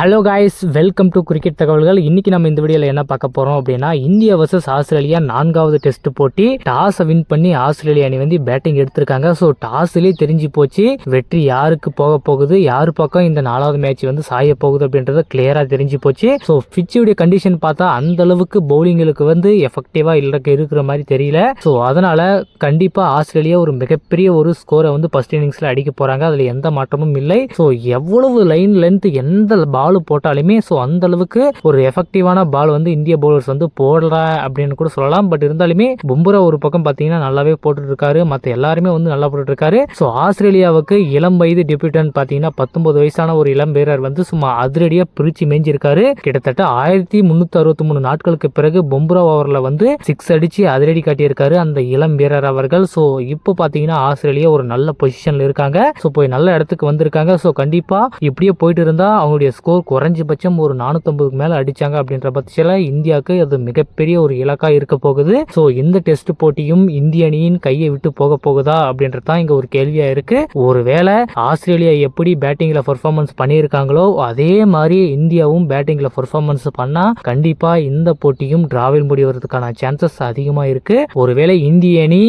Hello guys welcome to cricket தகவல்கள் இன்றைக்கி நம்ம இந்த வீடியோவில் என்ன பார்க்க போகிறோம் அப்படின்னா இந்தியா வர்சஸ் ஆஸ்திரேலியா நான்காவது டெஸ்ட் போட்டி. டாஸை வின் பண்ணி ஆஸ்திரேலியா அணி வந்து பேட்டிங் எடுத்திருக்காங்க. ஸோ டாஸ்லேயே தெரிஞ்சு போச்சு. வெற்றி யாருக்கு போக போகுது? யார் பக்கம் இந்த நாலாவது மேட்ச் வந்து சாய போகுது அப்படின்றத கிளியராக தெரிஞ்சு போச்சு. ஸோ பிச்சுடைய கண்டிஷன் பார்த்தா அந்த அளவுக்கு பவுலிங்களுக்கு வந்து எஃபெக்டிவாக இல்லை இருக்கிற மாதிரி தெரியல. ஸோ அதனால் கண்டிப்பாக ஆஸ்திரேலியா ஒரு மிகப்பெரிய ஒரு ஸ்கோரை வந்து ஃபர்ஸ்ட் இன்னிங்ஸில் அடிக்க போகிறாங்க அதில் எந்த மாற்றமும் இல்லை. ஸோ எவ்வளவு லைன் லென்த் எந்த பால் போட்டாலுமே ஸோ அந்த அளவுக்கு ஒரு எஃபெக்டிவான பால் வந்து இந்திய பவுலர்ஸ் வந்து போடல அப்படின்னு கூட சொல்லலாம். பட் இருந்தாலுமே பும்புரா ஒரு பக்கம் பார்த்தீங்கன்னா நல்லாவே போட்டுட்டு இருக்காரு மற்ற எல்லாருமே வந்து நல்லா போட்டுட்டு இருக்காரு ஸோ ஆஸ்திரேலியாவுக்கு இளம் வயது டெபியூட்டன் பார்த்தீங்கன்னா பத்தொன்பது வயசான ஒரு இளம் வீரர் வந்து சும்மா அதிரடியாக பிரிச்சு மேஞ்சிருக்காரு. கிட்டத்தட்ட ஆயிரத்தி முந்நூற்றி அறுபத்தி மூணு நாட்களுக்கு பிறகு பும்ரா ஓவரில் வந்து சிக்ஸ் அடிச்சு அதிரடி காட்டியிருக்காரு அந்த இளம் வீரர் அவர்கள். ஸோ இப்போ பார்த்தீங்கன்னா ஆஸ்திரேலியா ஒரு நல்ல பொசிஷனில் இருக்காங்க. ஸோ போய் நல்ல இடத்துக்கு வந்திருக்காங்க. ஸோ கண்டிப்பாக இப்படியே போயிட்டு இருந்தால் அவங்களுடைய ஸ்கோர் குறைஞ்சபட்சம் ஒரு நானூற்றம்பதுக்கு மேலே அடிச்சாங்க அப்படின்ற பட்சத்தில் இந்தியாவுக்கு அது மிகப்பெரிய ஒரு இலக்காக இருக்க போகுது. ஸோ இந்த டெஸ்ட் போட்டியும் இந்திய அணியின் கையை விட்டு போக போகுதா அப்படின்றது தான் இங்கே ஒரு கேள்வியாக இருக்கு. ஒருவேளை ஆஸ்திரேலியா எப்படி பேட்டிங்கில் பர்ஃபார்மன்ஸ் பண்ணியிருக்காங்களோ அதே மாதிரி இந்தியாவும் பேட்டிங்கில் பர்ஃபார்மன்ஸ் பண்ணால் கண்டிப்பாக இந்த போட்டியும் டிராவில் முடிவதற்கான சான்சஸ் அதிகமாக இருக்கு. ஒருவேளை இந்திய அணி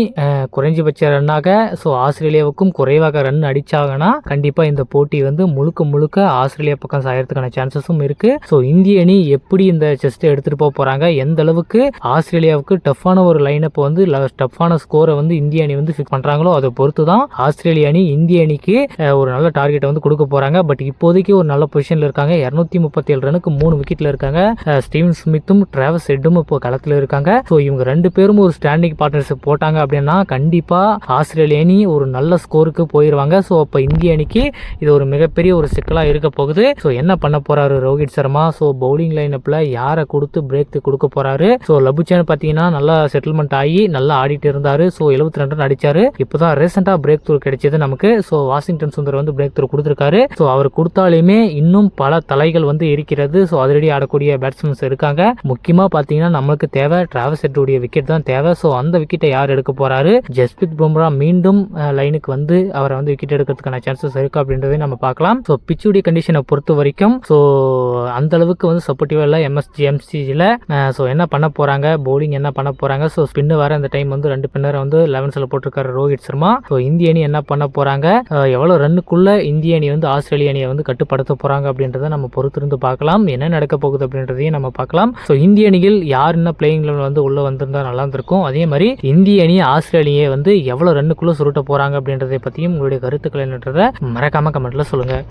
குறைஞ்சபட்ச ரன்னாக ஸோ ஆஸ்திரேலியாவுக்கும் குறைவாக ரன் அடிச்சாங்கன்னா கண்டிப்பாக இந்த போட்டி வந்து முழுக்க முழுக்க ஆஸ்திரேலியா பக்கம் ஆடுறதுக்கான சான்சஸும் இருக்கு. ஸோ இந்திய அணி எப்படி இந்த செஸ்ட்டை எடுத்துட்டு போக போறாங்க? எந்த அளவுக்கு ஆஸ்திரேலியாவுக்கு டஃப்பான ஒரு லைனப் வந்து டஃப்பான ஸ்கோரை வந்து இந்திய அணி வந்து ஃபிக்ஸ் பண்றாங்களோ அதை பொறுத்து தான் ஆஸ்திரேலிய அணி இந்திய அணிக்கு ஒரு நல்ல டார்கெட்டை வந்து கொடுக்க போறாங்க. பட் இப்போதைக்கு ஒரு நல்ல பொசிஷன்ல இருக்காங்க. இரநூத்தி முப்பத்தி ஏழு ரனுக்கு மூணு விக்கெட்ல இருக்காங்க. ஸ்டீவன் ஸ்மித்தும் டிராவஸ் ஹெட்டும் இப்போ களத்தில் இருக்காங்க. ஸோ இவங்க ரெண்டு பேரும் ஒரு ஸ்டாண்டிங் பார்ட்னர்ஷிப் போட்டாங்க அப்படின்னா கண்டிப்பா ஆஸ்திரேலிய அணி ஒரு நல்ல ஸ்கோருக்கு போயிடுவாங்க ஸோ அப்போ இந்திய அணிக்கு இது ஒரு மிகப்பெரிய ஒரு சிக்கலாக இருக்க போகுது ஸோ என்ன பண்ண போறாரு ரோஹித் சர்மா. ஸோ பவுலிங் லைனப்பில் யாரை கொடுத்து பிரேக் கொடுக்க போறாரு? ஸோ லபுச்சேன் பார்த்தீங்கன்னா நல்லா செட்டில்மெண்ட் ஆகி நல்லா ஆடிட்டு இருந்தாரு. ஸோ எழுபத்தி ரெண்டு ரன் அடிச்சாரு. இப்போதான் ரீசெண்டாக பிரேக் த்ரூ கிடைச்சது நமக்கு. ஸோ வாஷிங்டன் சுந்தர் வந்து பிரேக் த்ரூ கொடுத்துருக்காரு. ஸோ அவர் கொடுத்தாலுமே இன்னும் பல தலைகள் வந்து இருக்கிறது ஸோ அதிரடி ஆடக்கூடிய பேட்ஸ்மேன்ஸ் இருக்காங்க. முக்கியமாக பார்த்தீங்கன்னா நம்மளுக்கு தேவை டிராவல் செட்டுடைய விக்கெட் தான் தேவை. ஸோ அந்த விக்கெட்டை யார் எடுக்க போறாரு? ஜஸ்பித் பும்ரா மீண்டும் லைனுக்கு வந்து அவரை வந்து விக்கெட் எடுக்கிறதுக்கான சான்சஸ் இருக்கு அப்படின்றதை நம்ம பார்க்கலாம். ஸோ பிச்சுடைய கண்டிஷனை பொறுத்த வரைக்கும் ஸோ அந்த அளவுக்கு வந்து சப்போர்ட்டிவாக இல்லை. எம்எஸ்ஜி எம்சிஜியில் ஸோ என்ன பண்ண போகிறாங்க போலிங் என்ன பண்ண போகிறாங்க ஸோ ஸ்பின்னு வர இந்த டைம் வந்து ரெண்டு பின்னரை வந்து லெவன்ஸில் போட்டிருக்காரு ரோஹித் சர்மா. ஸோ இந்திய அணி என்ன பண்ண போகிறாங்க எவ்வளோ ரன்னுக்குள்ள இந்திய அணி வந்து ஆஸ்திரேலிய அணியை வந்து கட்டுப்படுத்த போகிறாங்க அப்படின்றத நம்ம பொறுத்திருந்து பார்க்கலாம். என்ன நடக்க போகுது அப்படின்றதையும் நம்ம பார்க்கலாம். ஸோ இந்திய அணியில் யார் என்ன பிளேயிங் லெவல் வந்து உள்ளே வந்திருந்தா நல்லா இருந்திருக்கும். அதே மாதிரி இந்திய அணி ஆஸ்திரேலியை வந்து எவ்வளோ ரன்னுக்குள்ளே சுருட்ட போகிறாங்க அப்படின்றதை பற்றியும் உங்களுடைய கருத்துக்கள் என்னன்றதை மறக்காம கமெண்ட்டில் சொல்லுங்கள்